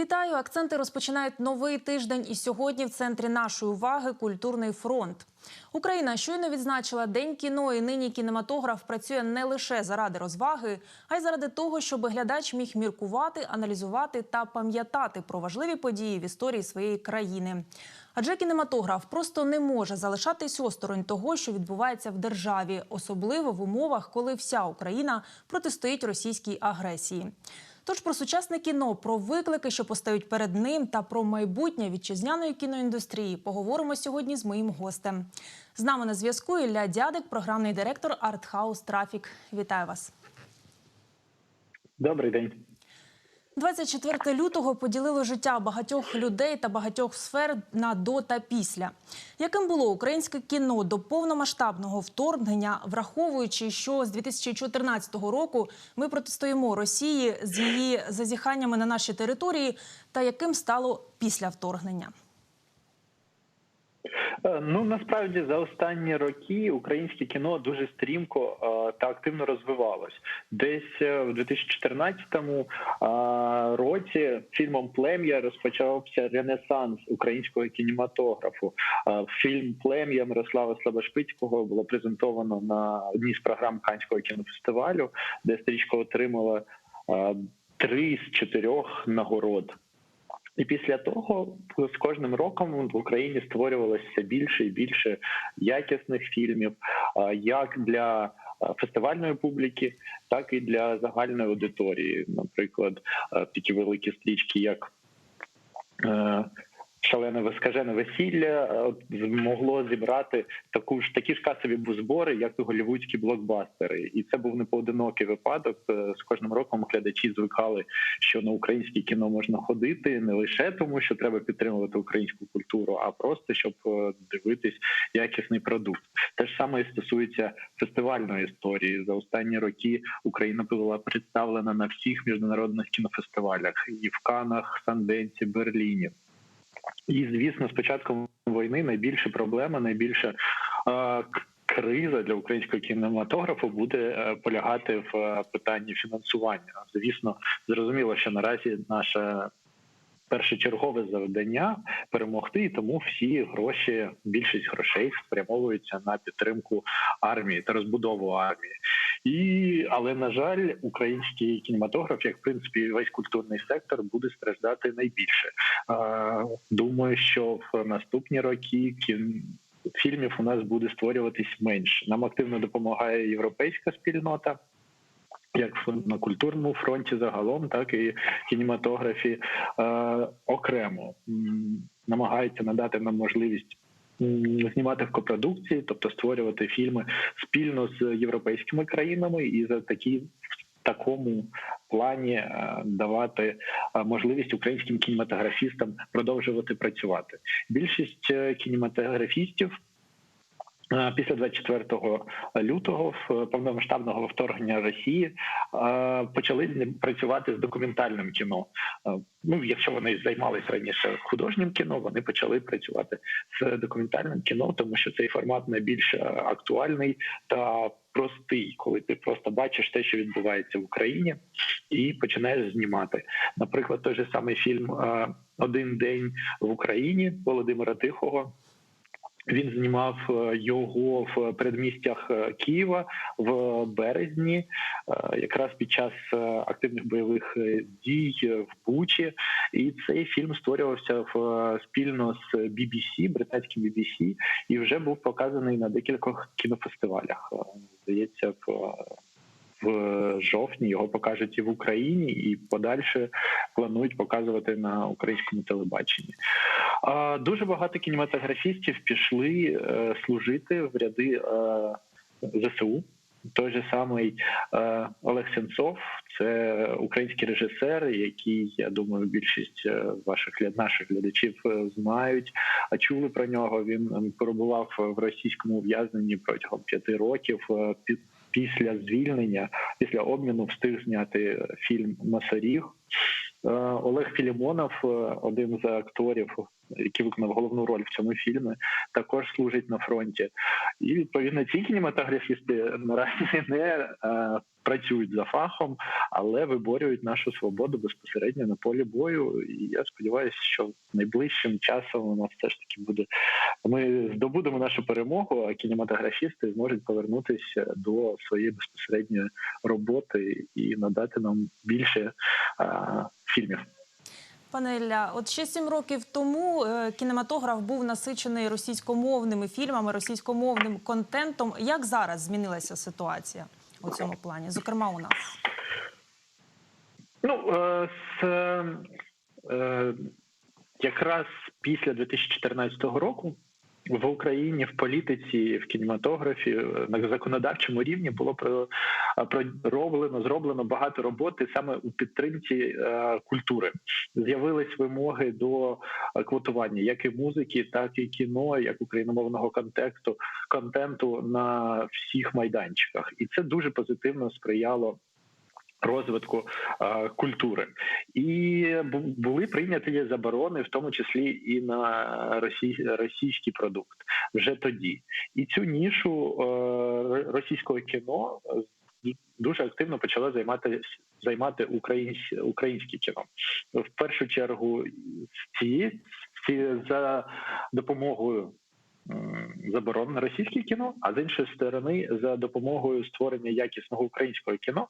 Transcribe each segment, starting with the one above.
Вітаю! Акценти розпочинають новий тиждень. І сьогодні в центрі нашої уваги культурний фронт. Україна щойно відзначила День кіно, і нині кінематограф працює не лише заради розваги, а й заради того, щоб глядач міг міркувати, аналізувати та пам'ятати про важливі події в історії своєї країни. Адже кінематограф просто не може залишатись осторонь того, що відбувається в державі, особливо в умовах, коли вся Україна протистоїть російській агресії. Тож про сучасне кіно, про виклики, що постають перед ним, та про майбутнє вітчизняної кіноіндустрії поговоримо сьогодні з моїм гостем. З нами на зв'язку Ілля Дядик, програмний директор Артхаус Трафік. Вітаю вас. Добрий день. 24 лютого поділило життя багатьох людей та багатьох сфер на до та після. Яким було українське кіно до повномасштабного вторгнення, враховуючи, що з 2014 року ми протистоїмо Росії з її зазіханнями на наші території, та яким стало після вторгнення? Е, Ну насправді за останні роки українське кіно дуже стрімко е, та активно розвивалось. Десь е, в 2014 році фільмом Плем'я розпочався ренесанс українського кінематографу. Фільм Плем'я Мирослава Слабошпицького було презентовано на одній з програм Канського кінофестивалю, де стрічка отримала три з чотирьох нагород. І після того з кожним роком в Україні створювалося більше і більше якісних фільмів, як для фестивальної публіки, так і для загальної аудиторії. Наприклад, такі великі стрічки, як е, Шалене вискажене весілля е, змогло зібрати таку ж такі ж касові збори, як і голівудські блокбастери, і це був не поодинокий випадок. Е, З кожним роком глядачі звикали, що на українське кіно можна ходити не лише тому, що треба підтримувати українську культуру, а просто щоб е, дивитись якісний продукт. Те ж саме і стосується фестивальної історії. За останні роки Україна була представлена на всіх міжнародних кінофестивалях і в Канах, Санденсі, Берліні. І звісно, з початком війни найбільша проблема, найбільша е, криза для українського кінематографу буде е, полягати в е, питанні фінансування. Звісно, зрозуміло, що наразі наше першочергове завдання перемогти, і тому всі гроші, більшість грошей спрямовуються на підтримку армії та розбудову армії. І але на жаль, український кінематограф, як в принципі весь культурний сектор, буде страждати найбільше. Думаю, що в наступні роки кін. Фільмів у нас буде створюватись менше. Нам активно допомагає європейська спільнота, як на культурному фронті загалом, так і кінематографі е, окремо М, намагаються надати нам можливість знімати в копродукції, тобто створювати фільми спільно з європейськими країнами, і за такі в такому плані е, давати е, можливість українським кінематографістам продовжувати працювати. Більшість е, кінематографістів. Е, Після 24 лютого в повномасштабного вторгнення Росії е, почали працювати з документальним кіно. Е, Ну, якщо вони займалися раніше художнім кіно, вони почали працювати з документальним кіно, тому що цей формат найбільш е, актуальний та простий, коли ти просто бачиш те, що відбувається в Україні, і починаєш знімати. Наприклад, той же самий фільм е, Один день в Україні Володимира Тихого. Він знімав е, його в передмістях е, Києва в березні, е, якраз під час активних бойових дій в Бучі. І цей фільм створювався в спільно з BBC, британським BBC, і вже був показаний на декількох кінофестивалях. Здається, в в жовтні його покажуть і в Україні, і подальше планують показувати на українському телебаченні. Дуже багато кінематографістів пішли е, служити в ряди е, ЗСУ. Той же самий е, Олег Сенцов, це український режисер, який я думаю, більшість ваших наших глядачів знають, а чули про нього. Він перебував в російському ув'язненні протягом п'яти років. Під після звільнення, після обміну встиг зняти фільм Масаріг. Е, Олег Філімонов, е, один з акторів який виконав головну роль в цьому фільмі, також служить на фронті. І відповідно ці кінематографісти наразі не е, працюють за фахом, але виборюють нашу свободу безпосередньо на полі бою. І я сподіваюся, що найближчим часом у нас все ж таки буде. Ми здобудемо нашу перемогу, а кінематографісти зможуть повернутися до своєї безпосередньої роботи і надати нам більше е, фільмів. Пане Ілля, от ще сім років тому е, кінематограф був насичений російськомовними фільмами, російськомовним контентом. Як зараз змінилася ситуація у цьому плані? Зокрема, у нас Ну е, з е, якраз після 2014 року в Україні в політиці, в кінематографі на законодавчому рівні було про- пророблено, зроблено багато роботи саме у підтримці е, культури. З'явились вимоги до е, квотування як і музики, так і кіно, як україномовного контексту контенту на всіх майданчиках, і це дуже позитивно сприяло розвитку е, культури, і були прийняті заборони, в тому числі і на росій, російський продукт вже тоді. І цю нішу е, російського кіно е, дуже активно почало займати займати українсь, українське кіно. В першу чергу цієї ці за допомогою заборон російське кіно, а з іншої сторони, за допомогою створення якісного українського кіно,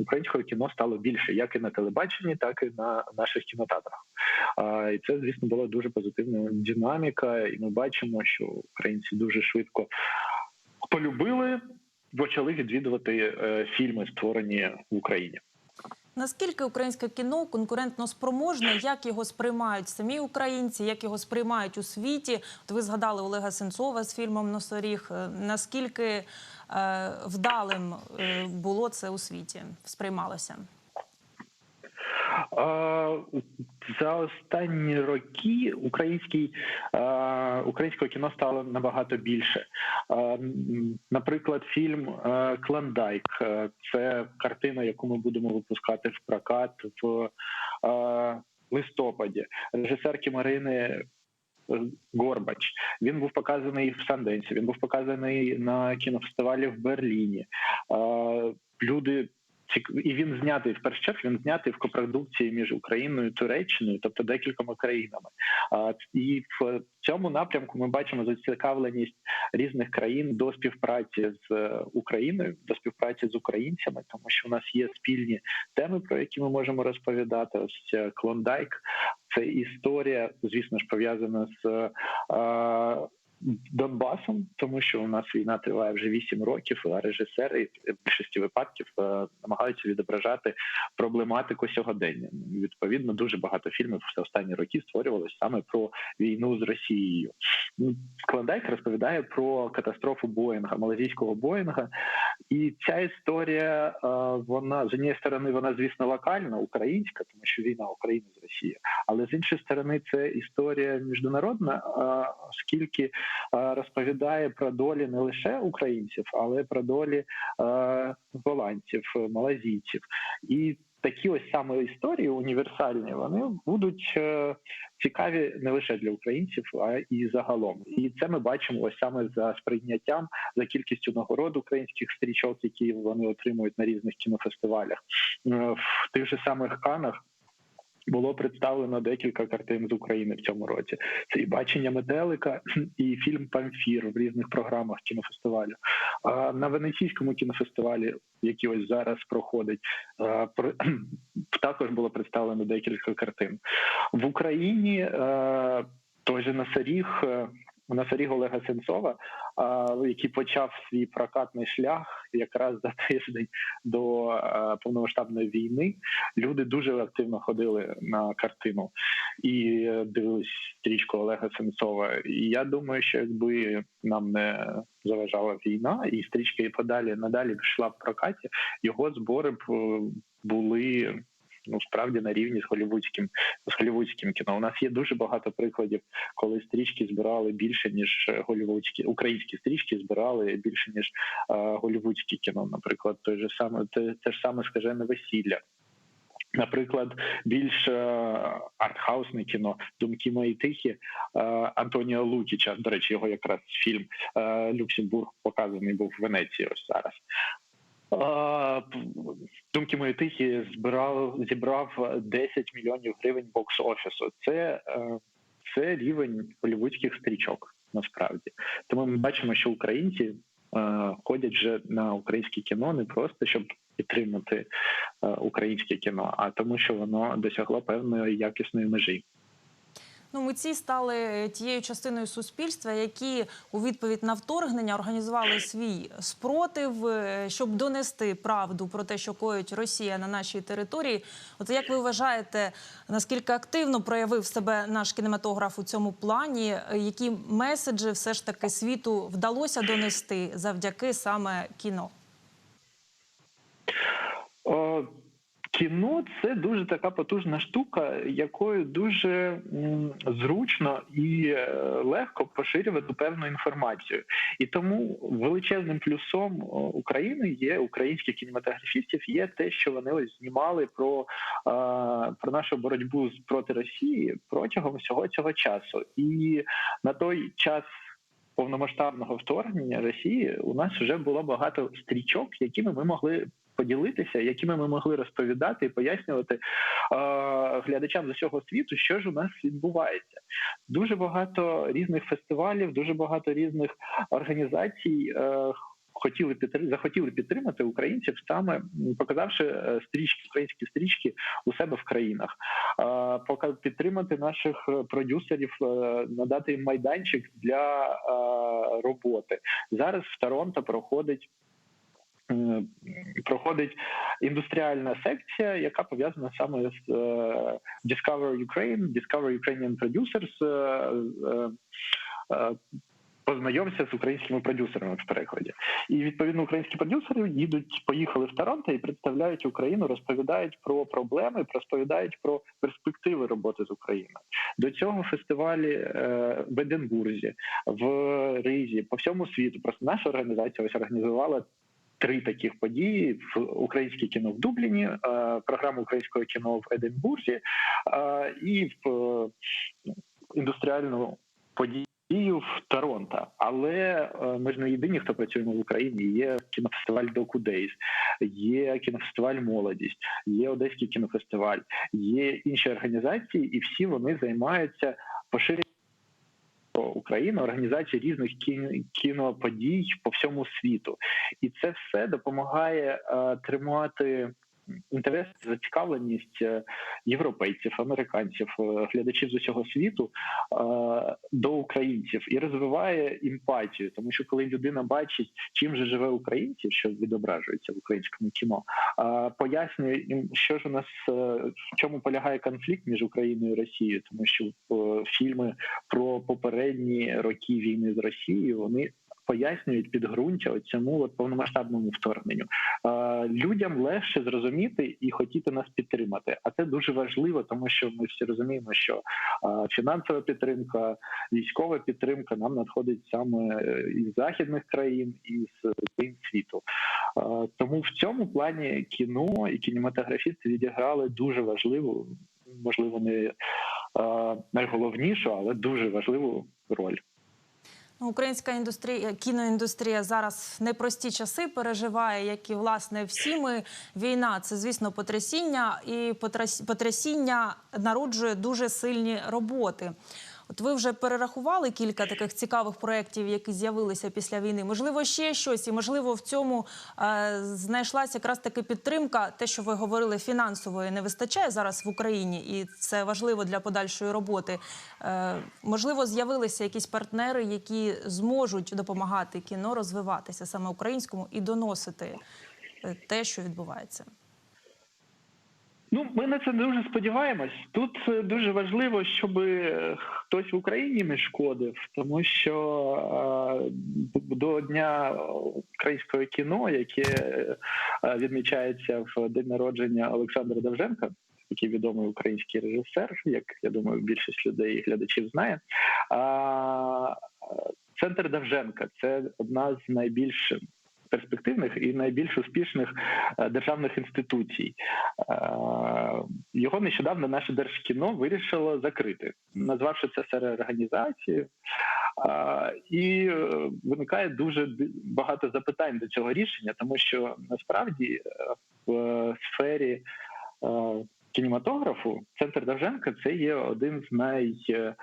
українського кіно стало більше, як і на телебаченні, так і на наших кінотеатрах. І це, звісно, була дуже позитивна динаміка, і ми бачимо, що українці дуже швидко полюбили, почали відвідувати е, фільми, створені в Україні. Наскільки українське кіно конкурентно спроможне, як його сприймають самі українці, як його сприймають у світі? От ви згадали Олега Сенцова з фільмом Носоріг. Е, Наскільки е, вдалим е, було це у світі? Сприймалося? За останні роки український українського кіно стало набагато більше. Наприклад, фільм Клондайк це картина, яку ми будемо випускати в прокат в листопаді. Режисерки Марини. е, Горбач він був показаний в Санденсі. Він був показаний на кінофестивалі в Берліні. Люди і він знятий в першу чергу, він знятий в копродукції між Україною і Туреччиною, тобто декількома країнами. А і в цьому напрямку ми бачимо зацікавленість різних країн до співпраці з е, Україною, до співпраці з українцями, тому що у нас є спільні теми, про які ми можемо розповідати. Ось е, Клондайк це історія, звісно ж, пов'язана з. Донбасом, тому що у нас війна триває вже 8 років, а режисери в більшості випадків е, намагаються відображати проблематику сьогодення. Відповідно, дуже багато фільмів за останні роки створювалися саме про війну з Росією. Клондайк розповідає про катастрофу Боїнга, малазійського Боїнга, і ця історія, е, вона з однієї сторони, вона звісно локальна, українська, тому що війна України з Росією, але з іншої сторони, це історія міжнародна, е, оскільки розповідає про долі не лише українців, але про долі е, голландців, малазійців. І такі ось саме історії універсальні, вони будуть е, цікаві не лише для українців, а і загалом. І це ми бачимо ось саме за сприйняттям, за кількістю нагород українських стрічок, які вони отримують на різних кінофестивалях Е, в тих же самих канах. Було представлено декілька картин з України в цьому році. Це і бачення метелика, і фільм Памфір в різних програмах кінофестивалю. А на Венеційському кінофестивалі, який ось зараз проходить, також було представлено декілька картин. В Україні той же Насаріг, Насаріг Олега Сенцова, який почав свій прокатний шлях якраз за тиждень до е, повномасштабної війни. Люди дуже активно ходили на картину і дивились стрічку Олега Сенцова. І я думаю, що якби нам не заважала війна, і стрічка і подалі надалі пішла в прокаті, його збори б е, були. Ну, справді на рівні з голівудським з голівудським кіно. У нас є дуже багато прикладів, коли стрічки збирали більше ніж е, голівудські українські стрічки збирали більше ніж е, голівудське кіно. Наприклад, той же саме те, те ж саме скажене весілля. Наприклад, більш е, артхаусне кіно Думки мої тихі Антоніо Лукіча. До речі, його якраз фільм Люксембург показаний був в Венеції. Ось зараз. Думки мої тихі збирав зібрав 10 мільйонів гривень бокс-офісу. Це, е, це рівень голівудських стрічок. Насправді, тому ми бачимо, що українці е, ходять вже на українське кіно не просто щоб підтримати е, українське кіно, а тому, що воно досягло певної якісної межі. Ну, митці стали тією частиною суспільства, які у відповідь на вторгнення організували свій спротив, е, щоб донести правду про те, що коїть Росія на нашій території. От як ви вважаєте, наскільки активно проявив себе наш кінематограф у цьому плані? Е, Які меседжі все ж таки світу вдалося донести завдяки саме кіно? Кіно це дуже така потужна штука, якою дуже зручно і е, легко поширювати певну інформацію. І тому величезним плюсом України є українських кінематографістів, є те, що вони ось знімали про, е, про нашу боротьбу з- проти Росії протягом всього цього часу. І на той час. Повномасштабного вторгнення Росії у нас вже було багато стрічок, якими ми могли поділитися, якими ми могли розповідати і пояснювати е, глядачам з усього світу, що ж у нас відбувається. Дуже багато різних фестивалів, дуже багато різних організацій. Е, Хотіли підтри- захотіли підтримати українців, саме показавши е, стрічки, українські стрічки у себе в країнах, Е, пока підтримати наших е, продюсерів, надати їм майданчик для роботи. Зараз в Торонто проходить проходить індустріальна секція, яка пов'язана саме з е, Discover Ukraine, Discover Ukrainian Producers. е, е, е, Познайомся з українськими продюсерами в перекладі, і відповідно українські продюсери їдуть, поїхали в Торонто і представляють Україну, розповідають про проблеми, розповідають про перспективи роботи з Україною. До цього фестивалі е, в Единбурзі, в Ризі, по всьому світу. Просто наша організація ось організувала три таких події: в українське кіно в Дубліні, е, програма українського кіно в Единбурзі е, і в е, індустріальну подію. в Торонто, але ми ж не єдині, хто працюємо в Україні. Є кінофестиваль Доку Дейз, є кінофестиваль Молодість, є Одеський кінофестиваль, є інші організації, і всі вони займаються поширенням України, організації різних кін- кіноподій по всьому світу, і це все допомагає е, тримати інтерес, зацікавленість е, європейців, американців, е, глядачів з усього світу е, до українців і розвиває емпатію, тому що коли людина бачить, чим же живе українців, що відображується в українському кіно, пояснює їм, що ж у нас в чому полягає конфлікт між Україною і Росією, тому що фільми про попередні роки війни з Росією вони. Пояснюють підґрунтя цьому повномасштабному вторгненню. Людям легше зрозуміти і хотіти нас підтримати. А це дуже важливо, тому що ми всі розуміємо, що фінансова підтримка, військова підтримка нам надходить саме е, із західних країн і з країн світу. Тому в цьому плані кіно і кінематографісти відіграли дуже важливу, можливо, не найголовнішу, але дуже важливу роль. Українська індустрія, кіноіндустрія зараз непрості часи переживає, як і власне всі ми. Війна це звісно потрясіння, і потряс- потрясіння народжує дуже сильні роботи. От ви вже перерахували кілька таких цікавих проєктів, які з'явилися після війни. Можливо, ще щось, і можливо, в цьому е, знайшлася якраз таки підтримка. Те, що ви говорили, фінансової не вистачає зараз в Україні, і це важливо для подальшої роботи. Е, можливо, з'явилися якісь партнери, які зможуть допомагати кіно розвиватися саме українському і доносити е, те, що відбувається. Ну, ми на це дуже сподіваємось. Тут е, дуже важливо, щоб е, хтось в Україні не шкодив, тому що е, до дня українського кіно, яке відмічається в день народження Олександра Довженка, який відомий український режисер, як я думаю, більшість людей і глядачів знає. Центр Довженка це одна з найбільш перспективних і найбільш успішних е, державних інституцій. Е, Його нещодавно наше держкіно вирішило закрити, назвавши це сереорганізацією. А, І е, виникає дуже багато запитань до цього рішення, тому що насправді е, в сфері е, кінематографу центр Довженка це є один з най, е,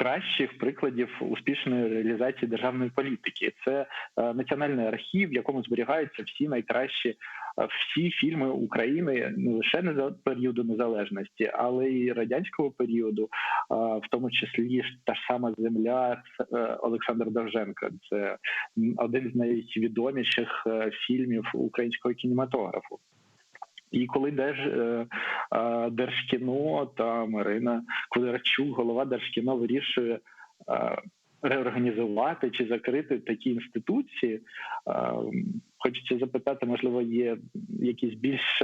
е, найкращих прикладів успішної реалізації державної політики. Це е, національний архів, в якому зберігаються всі найкращі. е, Всі фільми України не лише не за періоду незалежності, але й радянського періоду, в тому числі та ж сама земля е, Олександра Довженка. Це один з найвідоміших е, фільмів українського кінематографу. І коли Держ, е, е, Держкіно та Марина Квадрачук, голова Держкіно, вирішує е, реорганізувати чи закрити такі інституції, хочеться запитати, можливо, є якісь більш,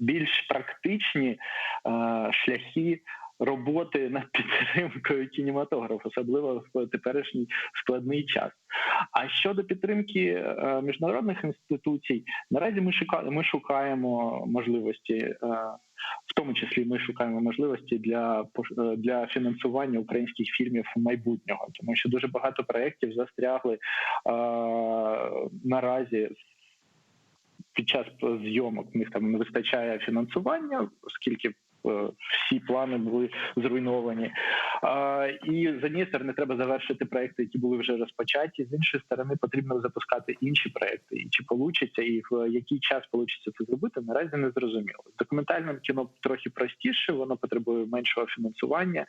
більш практичні шляхи роботи над підтримкою кінематографу, особливо в теперішній складний час. А щодо підтримки е, міжнародних інституцій, наразі ми шукаємо, ми шукаємо можливості, е, в тому числі ми шукаємо можливості для е, для фінансування українських фільмів майбутнього, тому що дуже багато проєктів застрягли е, наразі під час зйомок. В них там не вистачає фінансування, оскільки всі плани були зруйновані. І з однієї сторони треба завершити проекти, які були вже розпочаті. З іншої сторони, потрібно запускати інші проекти. І чи получиться, і в який час получиться це зробити, наразі не зрозуміло. З документальним кіно трохи простіше, воно потребує меншого фінансування.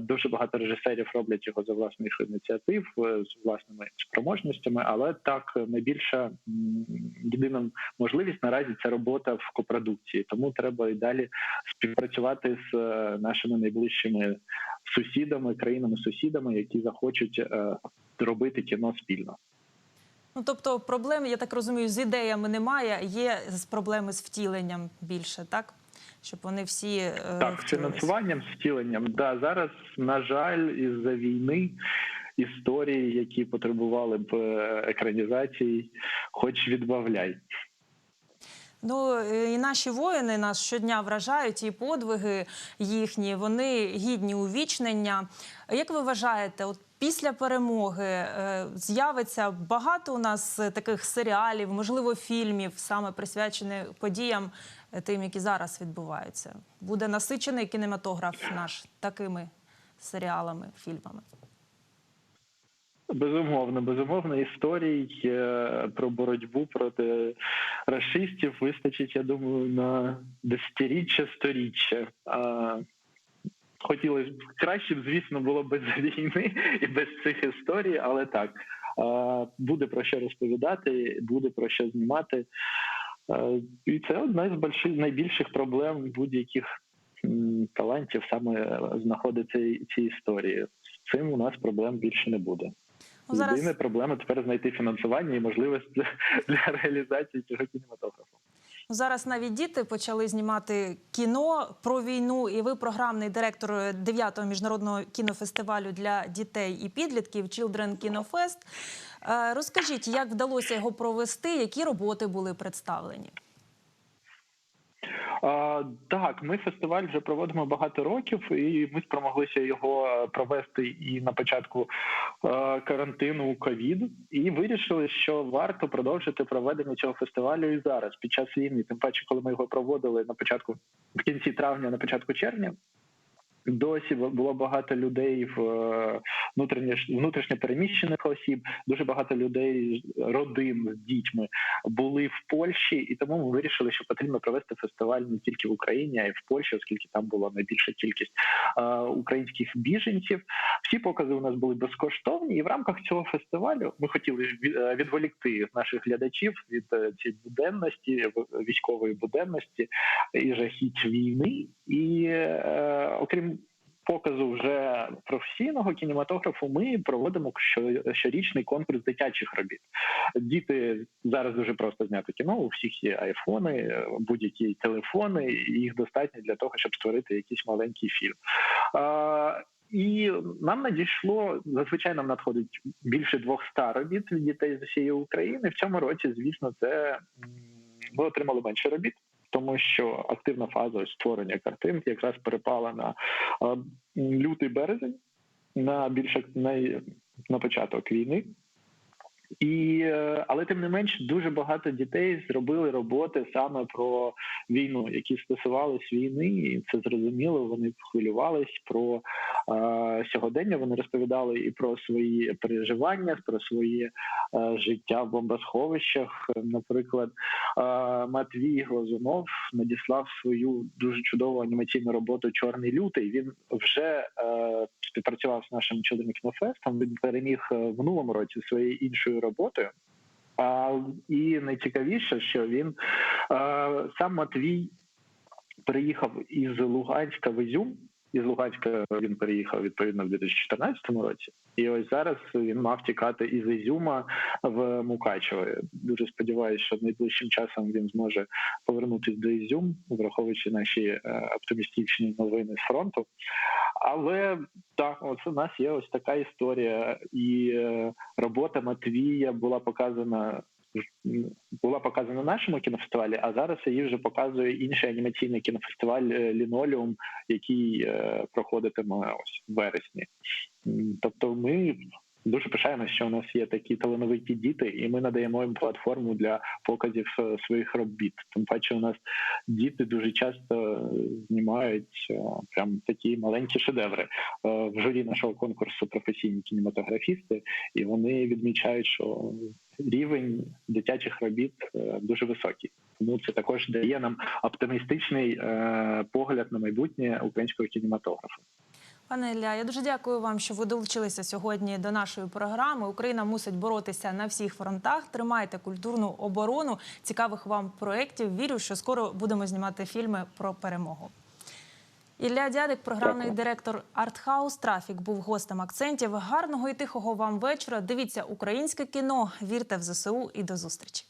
Дуже багато режисерів роблять його за власних ініціатив е, з власними спроможностями, але так найбільша єдина можливість наразі це робота в копродукції. Тому треба і далі співпрацювати з е, нашими найближчими сусідами, країнами-сусідами, які захочуть е, робити кіно спільно. Ну тобто проблем, я так розумію, з ідеями немає. Є з проблеми з втіленням більше, так щоб вони всі е, Так, з фінансуванням, з втіленням. Да, зараз, на жаль, із-за війни історії, які потребували б екранізації, хоч відбавляй. Ну е, і наші воїни нас щодня вражають, і подвиги їхні вони гідні увічнення. Як ви вважаєте, от після перемоги е, з'явиться багато у нас е, таких серіалів, можливо, фільмів, саме присвячених подіям тим, які зараз відбуваються? Буде насичений кінематограф наш такими серіалами, фільмами? Безумовно, безумовно, історій е, про боротьбу проти расистів вистачить, я думаю, на десятиріччя, сторіччя. Хотілося б краще б, звісно, було без війни і без цих історій, але так буде про що розповідати, буде про що знімати. І це одна з найбільших проблем будь-яких талантів саме знаходиться ці історії. З цим у нас проблем більше не буде. Ну, зараз Єдина проблема тепер знайти фінансування і можливість для, реалізації цього кінематографу. Ну, Зараз навіть діти почали знімати кіно про війну, і ви програмний директор 9-го міжнародного кінофестивалю для дітей і підлітків Children Kino Fest. Е, Розкажіть, як вдалося його провести, які роботи були представлені? Так, ми фестиваль вже проводимо багато років, і ми спромоглися його провести і на початку е, карантину ковід, і вирішили, що варто продовжити проведення цього фестивалю і зараз, під час війни. Тим паче, коли ми його проводили на початку в кінці травня, на початку червня. Досі було багато людей в е, внутрішньо переміщених осіб. Дуже багато людей родин з дітьми були в Польщі, і тому ми вирішили, що потрібно провести фестиваль не тільки в Україні, а й в Польщі, оскільки там була найбільша кількість е, українських біженців. Всі покази у нас були безкоштовні, і в рамках цього фестивалю ми хотіли е, відволікти наших глядачів від цієї буденності, військової буденності і жахіть війни. І е, окрім показу вже професійного кінематографу, ми проводимо що- щорічний конкурс дитячих робіт. Діти зараз дуже просто зняти кіно. У всіх є айфони, е, будь-які телефони, їх достатньо для того, щоб створити якийсь маленький фільм. А, І нам надійшло зазвичай нам надходить більше 200 робіт від дітей з усієї України. В цьому році, звісно, це ми отримали менше робіт, тому що активна фаза створення картин якраз перепала на е, лютий березень, на більше на, на початок війни. І е, але тим не менш дуже багато дітей зробили роботи саме про війну, які стосувались війни, і це зрозуміло. Вони хвилювались про е, сьогодення. Вони розповідали і про свої переживання, про своє е, життя в бомбосховищах. Наприклад, е, Матвій Глазунов надіслав свою дуже чудову анімаційну роботу Чорний лютий. Він вже е, співпрацював з нашим чудовим кінофестом. Він переміг е, в минулому році своєю іншою роботою. А, і найцікавіше, що він а, сам Матвій приїхав із Луганська в Ізюм. Із Луганська він переїхав відповідно в 2014 році, і ось зараз він мав тікати із Ізюма в Мукачево. Дуже сподіваюся, що найближчим часом він зможе повернутися до Ізюм, враховуючи наші е, оптимістичні новини з фронту. Але так, ось у нас є ось така історія, і е, робота Матвія була показана. Була показана на нашому кінофестивалі, а зараз її вже показує інший анімаційний кінофестиваль е, Лінолеум, який е, проходитиме ось в вересні. Тобто, ми дуже пишаємося, що у нас є такі талановиті діти, і ми надаємо їм платформу для показів е, своїх робіт. Тим паче, у нас діти дуже часто знімають прям такі маленькі шедеври в журі нашого конкурсу професійні кінематографісти, і вони відмічають, що рівень дитячих робіт е, дуже високий. Тому це також дає нам оптимістичний е, погляд на майбутнє українського кінематографу. Пане Ілля, я дуже дякую вам, що ви долучилися сьогодні до нашої програми. Україна мусить боротися на всіх фронтах. Тримайте культурну оборону, цікавих вам проєктів. Вірю, що скоро будемо знімати фільми про перемогу. Ілля Дядик, програмний Дякую. директор Артхаус Трафік, був гостем акцентів. Гарного і тихого вам вечора. Дивіться українське кіно. Вірте в ЗСУ і до зустрічі.